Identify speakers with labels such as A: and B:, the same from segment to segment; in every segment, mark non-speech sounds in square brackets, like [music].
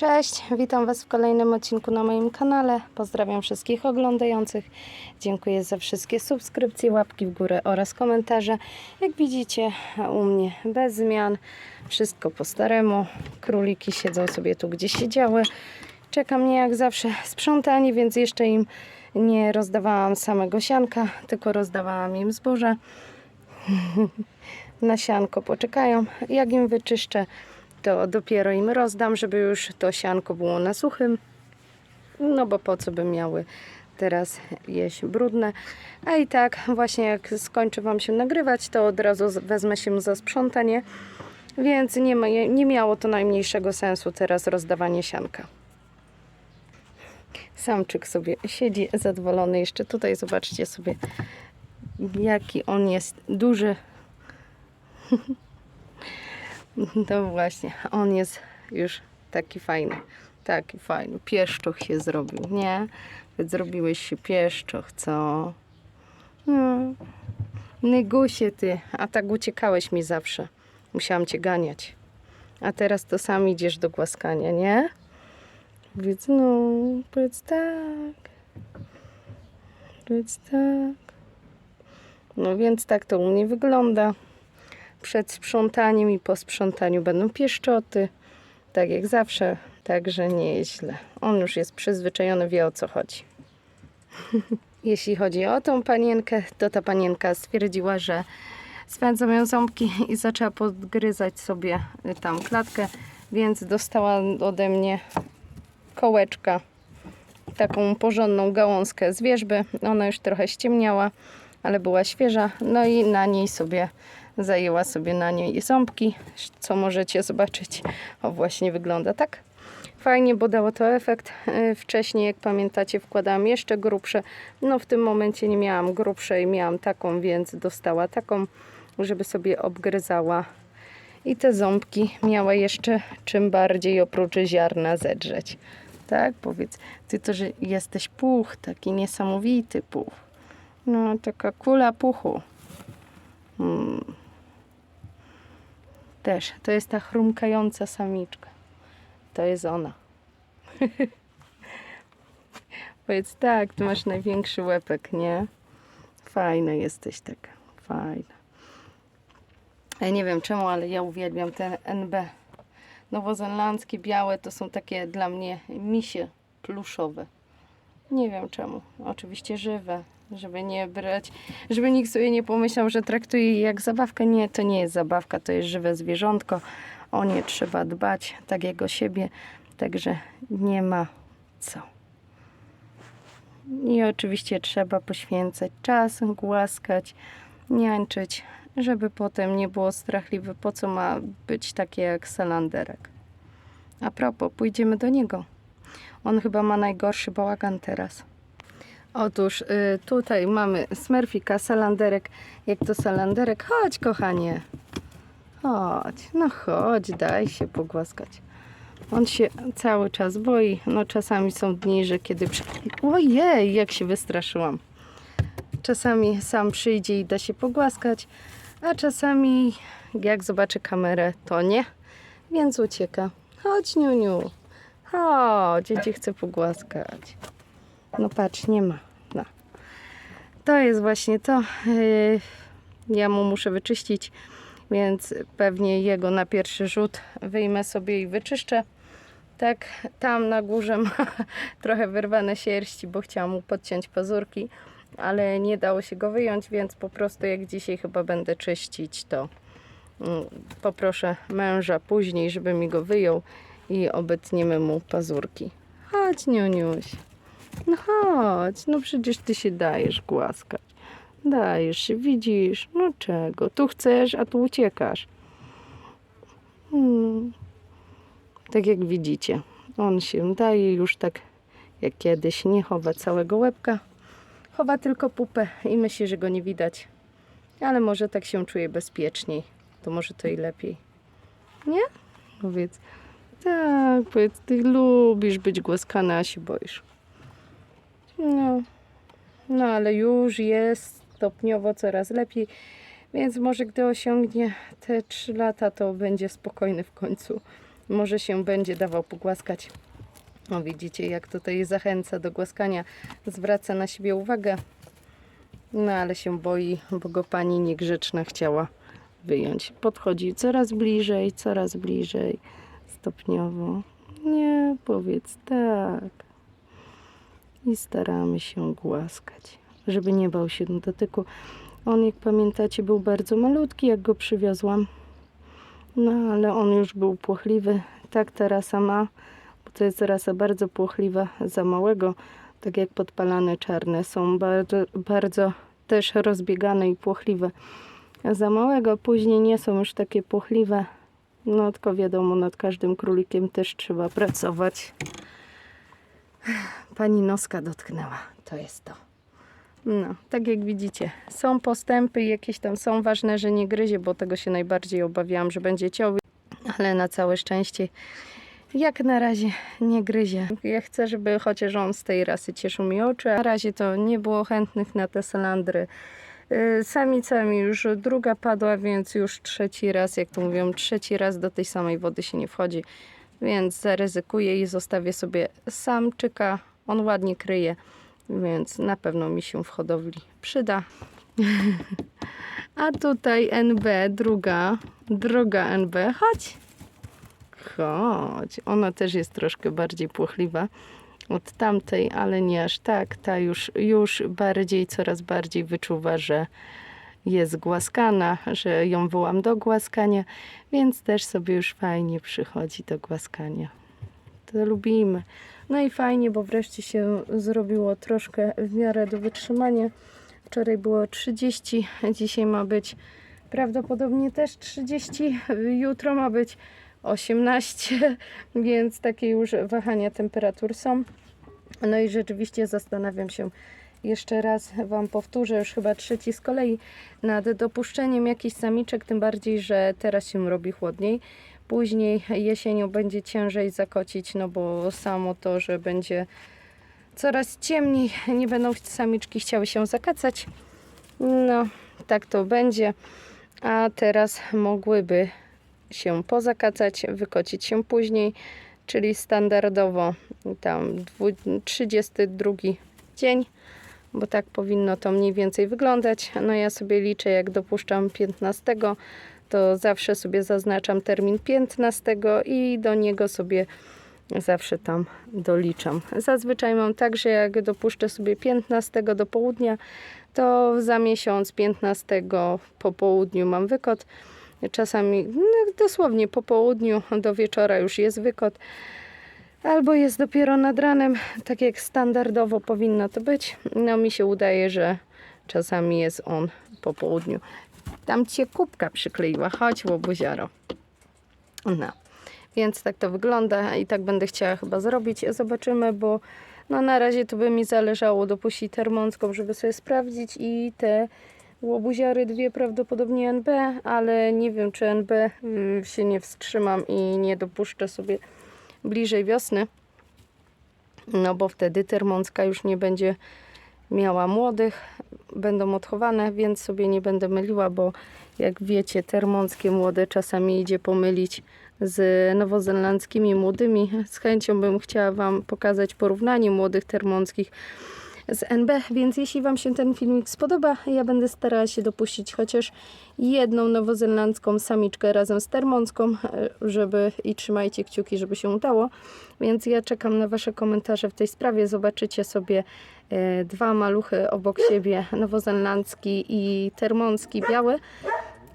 A: Cześć, witam Was w kolejnym odcinku na moim kanale. Pozdrawiam wszystkich oglądających. Dziękuję za wszystkie subskrypcje, łapki w górę oraz komentarze. Jak widzicie, u mnie bez zmian, wszystko po staremu. Króliki siedzą sobie tu, gdzie siedziały. Czeka mnie jak zawsze sprzątanie, więc jeszcze im nie rozdawałam samego sianka, tylko rozdawałam im zboże. [laughs] na sianko poczekają. Jak im wyczyszczę, to dopiero im rozdam, żeby już to sianko było na suchym. No bo po co by miały teraz jeść brudne. A i tak właśnie jak skończy Wam się nagrywać, to od razu wezmę się za sprzątanie. Więc nie, ma, nie miało to najmniejszego sensu teraz rozdawanie sianka. Samczyk sobie siedzi zadowolony. Jeszcze tutaj zobaczcie sobie, jaki on jest duży. [laughs] No właśnie, on jest już taki fajny. Taki fajny. Pieszczoch się zrobił, nie? Więc zrobiłeś się pieszczoch, co? No. Nygusie ty, a tak uciekałeś mi zawsze. Musiałam cię ganiać. A teraz to sam idziesz do głaskania, nie? Więc no, powiedz tak. Powiedz tak. No więc tak to u mnie wygląda. Przed sprzątaniem i po sprzątaniu będą pieszczoty. Tak jak zawsze, także nie jest źle. On już jest przyzwyczajony, wie o co chodzi. [laughs] Jeśli chodzi o tą panienkę, to ta panienka stwierdziła, że swędzą ją ząbki i zaczęła podgryzać sobie tam klatkę, więc dostała ode mnie kołeczka, taką porządną gałązkę z wierzby. Ona już trochę ściemniała, ale była świeża. No i na niej sobie zajęła sobie na niej ząbki, co możecie zobaczyć. O, właśnie wygląda tak. Fajnie, bo dało to efekt. Yy, Wcześniej, jak pamiętacie, wkładałam jeszcze grubsze. No w tym momencie nie miałam grubszej, miałam taką, więc dostała taką, żeby sobie obgryzała. I te ząbki miała jeszcze czym bardziej oprócz ziarna zedrzeć. Tak, powiedz, ty to, że jesteś puch, taki niesamowity puch. No, taka kula puchu. Mm. Też, to jest ta chrumkająca samiczka. To jest ona. [laughs] Powiedz tak, ty masz największy łepek, nie? Fajna jesteś taka, fajna. Ja nie wiem czemu, ale ja uwielbiam ten NB. Nowozelandzkie białe to są takie dla mnie misie pluszowe. Nie wiem czemu. Oczywiście żywe, żeby nie brać, żeby nikt sobie nie pomyślał, że traktuje je jak zabawkę. Nie, to nie jest zabawka, to jest żywe zwierzątko. O nie trzeba dbać, tak jak o siebie. Także nie ma co. I oczywiście trzeba poświęcać czas, głaskać, niańczyć, żeby potem nie było strachliwe, po co ma być takie jak salanderek. A propos, pójdziemy do niego. On chyba ma najgorszy bałagan teraz. Otóż y, tutaj mamy smerfika, salanderek. Jak to salanderek? Chodź, kochanie. Chodź, no chodź, daj się pogłaskać. On się cały czas boi. No czasami są dni, że kiedy... Przy... Ojej, jak się wystraszyłam. Czasami sam przyjdzie i da się pogłaskać, a czasami jak zobaczy kamerę, to nie, więc ucieka. Chodź, Niuniu. Chodź, ja cię chcę pogłaskać. No patrz, nie ma. No. To jest właśnie to. Yy, Ja mu muszę wyczyścić, więc pewnie jego na pierwszy rzut wyjmę sobie i wyczyszczę. Tak, tam na górze ma [laughs] trochę wyrwane sierści, bo chciałam mu podciąć pazurki, ale nie dało się go wyjąć, więc po prostu jak dzisiaj chyba będę czyścić, to mm, poproszę męża później, żeby mi go wyjął i obetniemy mu pazurki. Chodź, Niuniuś. No chodź, no przecież ty się dajesz głaskać. Dajesz się, widzisz? No czego? Tu chcesz, a tu uciekasz. Hmm. Tak jak widzicie, on się daje już tak jak kiedyś. Nie chowa całego łebka. Chowa tylko pupę i myśli, że go nie widać. Ale może tak się czuje bezpieczniej. To może to i lepiej. Nie? Powiedz. Tak, powiedz, ty lubisz być głaskana, a się boisz. No, no ale już jest stopniowo coraz lepiej, więc może gdy osiągnie te 3 lata, to będzie spokojny w końcu może się będzie dawał pogłaskać. O, widzicie, jak tutaj zachęca do głaskania, zwraca na siebie uwagę. No ale się boi, bo go pani niegrzeczna chciała wyjąć. Podchodzi coraz bliżej, coraz bliżej, stopniowo. Nie, powiedz tak. I staramy się głaskać, żeby nie bał się dotyku. On, jak pamiętacie, był bardzo malutki, jak go przywiozłam. No, ale on już był płochliwy. Tak ta rasa ma, bo to jest rasa bardzo płochliwa, za małego, tak jak podpalane czarne. Są bardzo, bardzo też rozbiegane i płochliwe. Za małego później nie są już takie płochliwe. No, tylko wiadomo, nad każdym królikiem też trzeba pracować. Pani noska dotknęła. To jest to. No, tak jak widzicie, są postępy, jakieś tam są ważne, że nie gryzie, bo tego się najbardziej obawiałam, że będzie ciął, ale na całe szczęście jak na razie nie gryzie. Ja chcę, żeby chociaż on z tej rasy cieszył mi oczy. Na razie to nie było chętnych na te salandry. Yy, Samicami już druga padła, więc już trzeci raz, jak to mówią, trzeci raz do tej samej wody się nie wchodzi. Więc zaryzykuję i zostawię sobie samczyka. On ładnie kryje, więc na pewno mi się w hodowli przyda. [laughs] A tutaj NB, druga, druga NB, chodź. Chodź. Ona też jest troszkę bardziej płochliwa od tamtej, ale nie aż tak. Ta już, już bardziej, coraz bardziej wyczuwa, że jest głaskana, że ją wołam do głaskania, więc też sobie już fajnie przychodzi do głaskania. To lubimy. No i fajnie, bo wreszcie się zrobiło troszkę w miarę do wytrzymania. Wczoraj było 30, dzisiaj ma być prawdopodobnie też 30, jutro ma być 18, [laughs] więc takie już wahania temperatur są. No i rzeczywiście zastanawiam się, jeszcze raz Wam powtórzę, już chyba trzeci z kolei, nad dopuszczeniem jakichś samiczek, tym bardziej, że teraz się robi chłodniej. Później jesienią będzie ciężej zakocić, no bo samo to, że będzie coraz ciemniej, nie będą samiczki chciały się zakacać. No, tak to będzie. A teraz mogłyby się pozakacać, wykocić się później, czyli standardowo tam dwu- 32 dzień, bo tak powinno to mniej więcej wyglądać. No ja sobie liczę, jak dopuszczam 15, to zawsze sobie zaznaczam termin 15 i do niego sobie zawsze tam doliczam. Zazwyczaj mam tak, że jak dopuszczę sobie 15 do południa, to za miesiąc 15 po południu mam wykot. Czasami no, dosłownie po południu do wieczora już jest wykot. Albo jest dopiero nad ranem, tak jak standardowo powinno to być. No mi się udaje, że czasami jest on po południu. Tam cię kubka przykleiła, chodź łobuziaro. No, więc tak to wygląda i tak będę chciała chyba zrobić. Zobaczymy, bo no na razie to by mi zależało dopuścić termonską, żeby sobie sprawdzić i te łobuziary dwie prawdopodobnie NB, ale nie wiem czy NB mm, się nie wstrzymam i nie dopuszczę sobie bliżej wiosny. No bo wtedy termonska już nie będzie miała młodych, będą odchowane, więc sobie nie będę myliła, bo jak wiecie, termonskie młode czasami idzie pomylić z nowozelandzkimi młodymi. Z chęcią bym chciała Wam pokazać porównanie młodych termonskich z NB, więc jeśli Wam się ten filmik spodoba, ja będę starała się dopuścić chociaż jedną nowozelandzką samiczkę razem z termonską, e, żeby i trzymajcie kciuki, żeby się udało. Więc ja czekam na Wasze komentarze w tej sprawie. Zobaczycie sobie e, dwa maluchy obok siebie, nowozelandzki i termonski biały.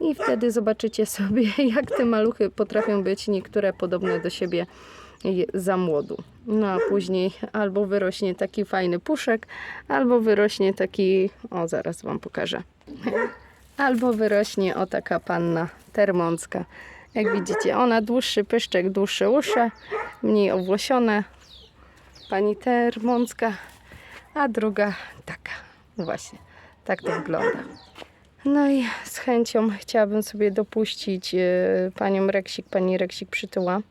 A: I wtedy zobaczycie sobie, [laughs] jak te maluchy potrafią być niektóre podobne do siebie za młodu. No a później albo wyrośnie taki fajny puszek, albo wyrośnie taki, o zaraz Wam pokażę, albo wyrośnie o taka panna termącka. Jak widzicie, ona dłuższy pyszczek, dłuższe uszy, mniej owłosione, pani termącka, a druga taka, właśnie, tak to wygląda. No i z chęcią chciałabym sobie dopuścić e, panią Reksik, pani Reksik przytyła.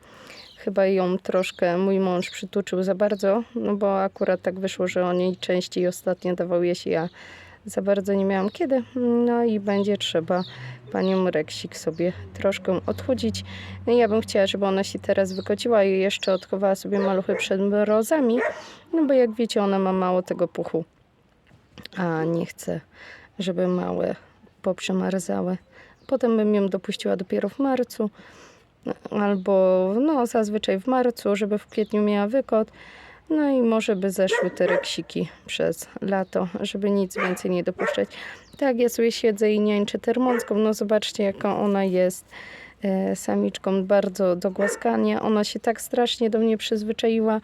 A: Chyba ją troszkę mój mąż przytuczył za bardzo, no bo akurat tak wyszło, że on jej częściej ostatnio dawał jeść, ja za bardzo nie miałam kiedy. No i będzie trzeba panią Reksik sobie troszkę odchudzić. No ja bym chciała, żeby ona się teraz wykociła i jeszcze odchowała sobie maluchy przed mrozami, no bo jak wiecie, ona ma mało tego puchu, a nie chce, żeby małe poprzemarzały. Potem bym ją dopuściła dopiero w marcu, albo no zazwyczaj w marcu, żeby w kwietniu miała wykot. No i może by zeszły te reksiki przez lato, żeby nic więcej nie dopuszczać. Tak, ja sobie siedzę i niańczę termonską. No zobaczcie, jaka ona jest e, samiczką, bardzo do głaskania. Ona się tak strasznie do mnie przyzwyczaiła,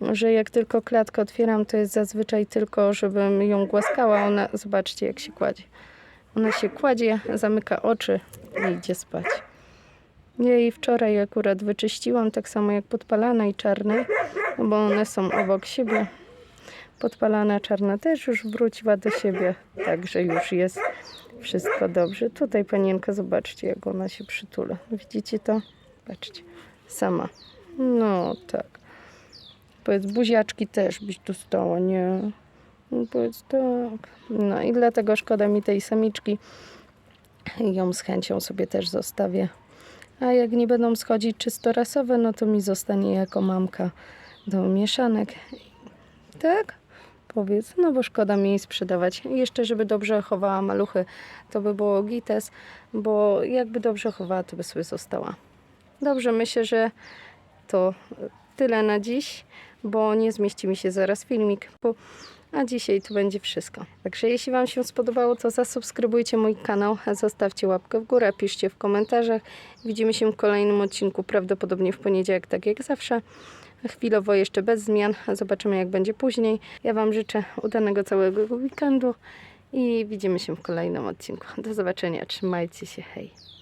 A: że jak tylko klatkę otwieram, to jest zazwyczaj tylko, żebym ją głaskała. Ona, zobaczcie, jak się kładzie. Ona się kładzie, zamyka oczy i idzie spać. Ja jej wczoraj akurat wyczyściłam, tak samo jak podpalana i czarny, bo one są obok siebie. Podpalana czarna też już wróciła do siebie, także już jest wszystko dobrze. Tutaj panienka, zobaczcie jak ona się przytula. Widzicie to? Patrzcie, sama. No tak. Powiedz, buziaczki też byś dostała, nie? No Powiedz tak. No i dlatego szkoda mi tej samiczki. Ją z chęcią sobie też zostawię. A jak nie będą schodzić czysto rasowe, no to mi zostanie jako mamka do mieszanek. Tak? Powiedz, no bo szkoda mi jej sprzedawać. Jeszcze, żeby dobrze chowała maluchy, to by było gites, bo jakby dobrze chowała, to by sobie została. Dobrze, myślę, że to tyle na dziś, bo nie zmieści mi się zaraz filmik, a dzisiaj to będzie wszystko. Także jeśli Wam się spodobało, to zasubskrybujcie mój kanał, zostawcie łapkę w górę, piszcie w komentarzach. Widzimy się w kolejnym odcinku, prawdopodobnie w poniedziałek, tak jak zawsze. Chwilowo jeszcze bez zmian, zobaczymy jak będzie później. Ja Wam życzę udanego całego weekendu i widzimy się w kolejnym odcinku. Do zobaczenia, trzymajcie się, hej!